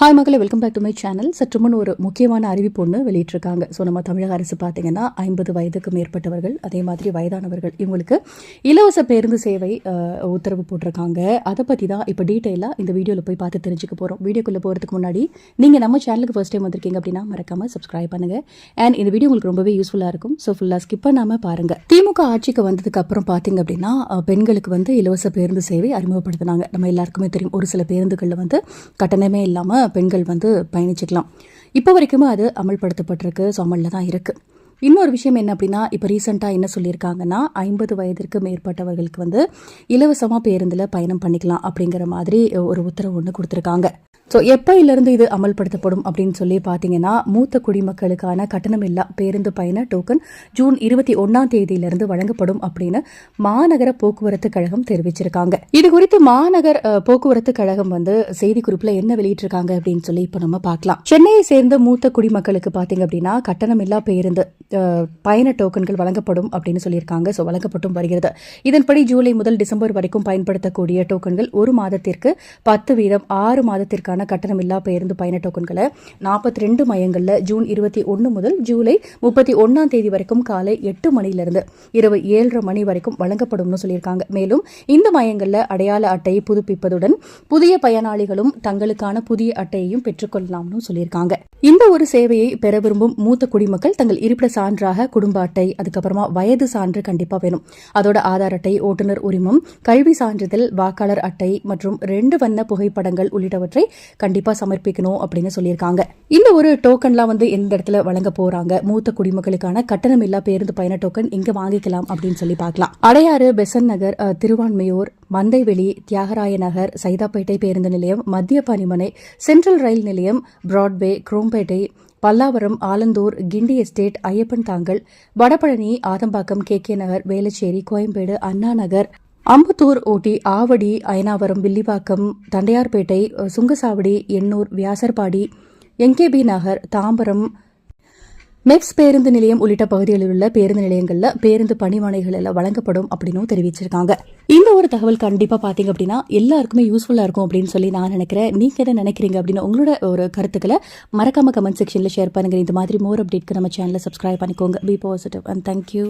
Hi மகளே welcome back to my channel சற்று முன் ஒரு முக்கியமான அறிவிப்பு ஒன்று வெளியிட்டிருக்காங்க. ஸோ நம்ம தமிழக அரசு பார்த்தீங்கன்னா ஐம்பது வயதுக்கு மேற்பட்டவர்கள் அதே மாதிரி வயதானவர்கள் இவங்களுக்கு இலவச பேருந்து சேவை உத்தரவு போட்டிருக்காங்க. அதை பற்றி தான் இப்போ டீட்டெயிலாக இந்த வீடியோவில் போய் பார்த்து தெரிஞ்சுக்க போகிறோம் வீடியோக்குள்ளே போகிறதுக்கு முன்னாடி நீங்கள் நம்ம சேனலுக்கு ஃபர்ஸ்ட் டைம் வந்திருக்கீங்க அப்படின்னா மறக்காமல் சப்ஸ்கிரைப் பண்ணுங்கள் அண்ட் இந்த வீடியோ உங்களுக்கு ரொம்பவே யூஸ்ஃபுல்லாக இருக்கும். ஸோ ஃபுல்லாக ஸ்கிப் பண்ணாமல் பாருங்கள் திமுக ஆட்சிக்கு வந்ததுக்கு அப்புறம் பார்த்தீங்க அப்படின்னா பெண்களுக்கு வந்து இலவச பேருந்து சேவை அறிமுகப்படுத்தினாங்க. நம்ம எல்லாருக்குமே தெரியும். ஒரு சில பேருந்துகளில் வந்து கட்டணமே இல்லாமல் பெண்கள் வந்து பயணிச்சுக்கலாம். இப்போ வரைக்குமே அது அமல்படுத்தப்பட்டிருக்கு. ஸோ அமலில் தான் இருக்குது இன்னொரு விஷயம் என்ன அப்படின்னா இப்போ ரீசெண்டாக என்ன சொல்லியிருக்காங்கன்னா ஐம்பது வயதிற்கு மேற்பட்டவர்களுக்கு வந்து இலவசமாக பேருந்தில் பயணம் பண்ணிக்கலாம் அப்படிங்கிற மாதிரி ஒரு உத்தரவு ஒன்று கொடுத்துருக்காங்க. ஸோ எப்போயிலிருந்து இது அமல்படுத்தப்படும் அப்படின்னு சொல்லி பார்த்தீங்கன்னா மூத்த குடிமக்களுக்கான கட்டணமில்லா பேருந்து பயண டோக்கன் ஜூன் இருபத்தி ஒன்றாம் தேதியிலிருந்து வழங்கப்படும் அப்படின்னு மாநகர போக்குவரத்து கழகம் தெரிவிச்சிருக்காங்க. இது குறித்து மாநகர் போக்குவரத்து கழகம் வந்து செய்திக்குறிப்பில் என்ன வெளியிட்டிருக்காங்க அப்படின்னு சொல்லி இப்போ நம்ம பார்க்கலாம். சென்னையை சேர்ந்த மூத்த குடிமக்களுக்கு பார்த்தீங்க அப்படின்னா கட்டணமில்லா பேருந்து பயண டோக்கன்கள் வழங்கப்படும் அப்படின்னு சொல்லியிருக்காங்க. ஸோ வழங்கப்பட்டும் வருகிறது. இதன்படி ஜூலை முதல் டிசம்பர் வரைக்கும் பயன்படுத்தக்கூடிய டோக்கன்கள் ஒரு மாதத்திற்கு பத்து வீதம் ஆறு மாதத்திற்கான கட்டணமில்லா பேருந்து பயண டோக்கன்களை நாற்பத்தி ரெண்டு மையங்களில் ஜூன் இருபத்தி ஒன்று முதல் ஜூலை முப்பத்தி ஒன்றாம் தேதி வரைக்கும் காலை எட்டு மணியிலிருந்து இரவு ஏழரை மணி வரைக்கும் வழங்கப்படும்னு சொல்லியிருக்காங்க. மேலும் இந்த மையங்களில் அடையாள அட்டையை புதுப்பிப்பதுடன் புதிய பயனாளிகளும் தங்களுக்கான புதிய அட்டையையும் பெற்றுக்கொள்ளலாம்னு சொல்லியிருக்காங்க. இந்த ஒரு சேவையை பெற விரும்பும் மூத்த குடிமக்கள் தங்கள் இருப்பிட சான்றாக குடும்ப அட்டை அதுக்கப்புறமா வயது சான்று கண்டிப்பா வேணும். அதோட ஆதார் அட்டை ஓட்டுநர் உரிமம் கல்வி சான்றிதழ் வாக்காளர் அட்டை மற்றும் ரெண்டு வண்ண புகைப்படங்கள் உள்ளிட்டவற்றை கண்டிப்பா சமர்ப்பிக்கணும் அப்படின்னு சொல்லியிருக்காங்க. இந்த ஒரு டோக்கன்லாம் வந்து எந்த இடத்துல வழங்க போறாங்க? மூத்த குடிமக்களுக்கான கட்டணம் இல்லா பேருந்து பயண டோக்கன் இங்க வாங்கிக்கலாம் அப்படின்னு சொல்லி பார்க்கலாம். அடையாறு பெசன் நகர் திருவான்மையூர் மந்தைவெளி தியாகராய நகர் சைதாப்பேட்டை பேருந்து நிலையம் மத்திய பணிமனை சென்ட்ரல் ரயில் நிலையம் Broadway Chromepet Pallavaram Alandur Guindy estate Iyyappan Thangal Vadapalani Adambakkam K K Nagar Velachery Koyambedu Anna Nagar Ambattur OT Avadi Ayanavaram Villivakkam Tondiarpet Sungachavadi Ennore Vyasarpadi MKB Nagar Tambaram MEPZ பேருந்து நிலையம் உள்ளிட்ட பகுதிகளில் உள்ள பேருந்து நிலையங்களில் பேருந்து பணிமனைகளில் வழங்கப்படும் அப்படின்னும் தெரிவிச்சிருக்காங்க. இந்த ஒரு தகவல் கண்டிப்பாக பார்த்தீங்க அப்படின்னா எல்லாருக்குமே யூஸ்ஃபுல்லாக இருக்கும் அப்படின்னு சொல்லி நான் நினைக்கிறேன். நீங்கள் என்ன நினைக்கிறீங்க அப்படின்னு உங்களோட ஒரு கருத்துக்களை மறக்காம கமெண்ட் செக்ஷனில் ஷேர் பண்ணுங்க. இந்த மாதிரி மோர் அப்டேட்க்கு நம்ம சேனலை சப்ஸ்கிரைப் பண்ணிக்கோங்க. B positive and thank you